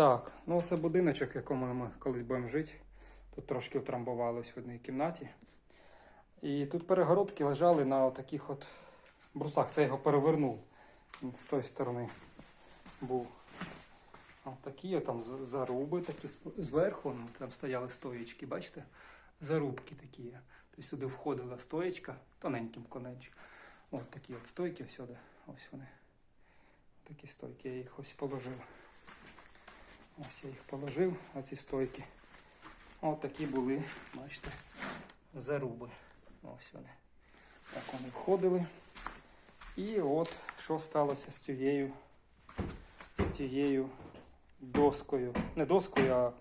Так, ну це будиночок, в якому ми колись будемо жити. Тут трошки утрамбувались в одній кімнаті. І тут перегородки лежали на таких от брусах. Це його перевернув з тої сторони. Був. Ось такі от там заруби такі зверху, ну, там стояли стоєчки, бачите? Зарубки такі. Тобто сюди входила стоєчка, тоненьким конечком. Ось такі от стойки всюди. Ось вони. Такі стойки, я їх ось положив. Ось я їх положив, а ці стойки. Ось такі були, бачите, заруби. Ось вони. Так вони входили. І от що сталося з цією, з цією доскою. Не доскою, а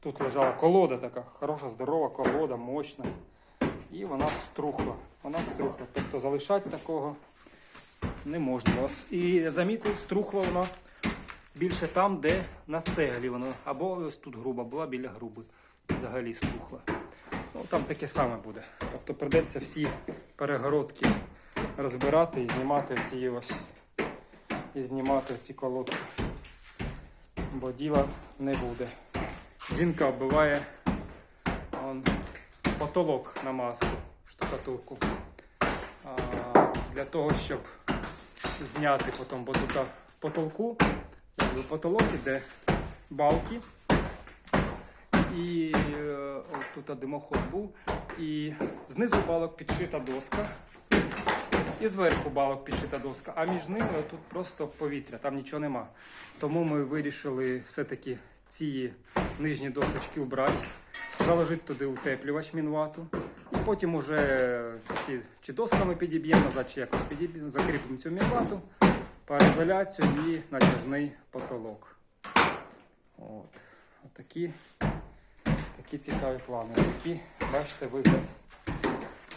тут лежала колода така, хороша, здорова колода, мощна. І вона струхла. Вона струхла. Тобто залишати такого не можна. І замітив, струхла вона більше там, де на цеглі воно. Або ось тут груба була біля груби. Взагалі струхла. Ну, там таке саме буде. Тобто придеться всі перегородки розбирати і знімати ці ось. І знімати ці колодки. Бо діла не буде. Жінка вбиває он, потолок на маску, штукатурку. А, для того, щоб зняти потім, бо тут в потолку, якби потолок іде балки. І е, от тут димоход був. І знизу балок підшита доска. І зверху балок підшита доска, а між ними тут просто повітря, там нічого нема. Тому ми вирішили все-таки ці нижні досочки убрати, заложити туди утеплювач мінвату. І потім уже всі чи досками підіб'ємо назад, чи якось підіб'ємо, закріпимо цю мінвату, пароізоляцію і натяжний потолок. От. Отакі, такі цікаві плани. Такі, бачите, вигляд.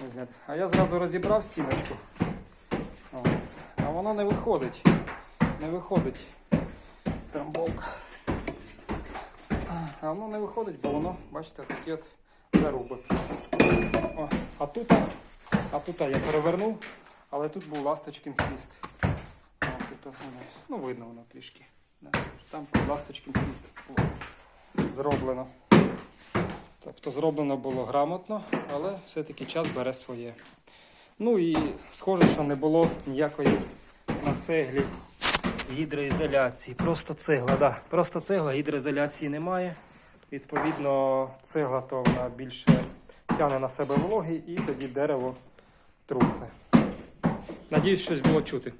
вигляд. А я зразу розібрав стіночку. От. А воно не виходить. Не виходить. Трамбовка. А воно не виходить, бо воно, бачите, такі от заруби. О, а тут, а тут я перевернув, але тут був ласточкин хвіст. О, воно, ну, видно воно трішки. Там ласточкин хвіст зроблено. Тобто зроблено було грамотно, але все-таки час бере своє. Ну і схоже, що не було ніякої на цеглі гідроізоляції. Просто цегла, да. Просто цегла, гідроізоляції немає. Відповідно, цегла то вона більше тягне на себе вологи і тоді дерево трухне. Надіюсь, щось було чути.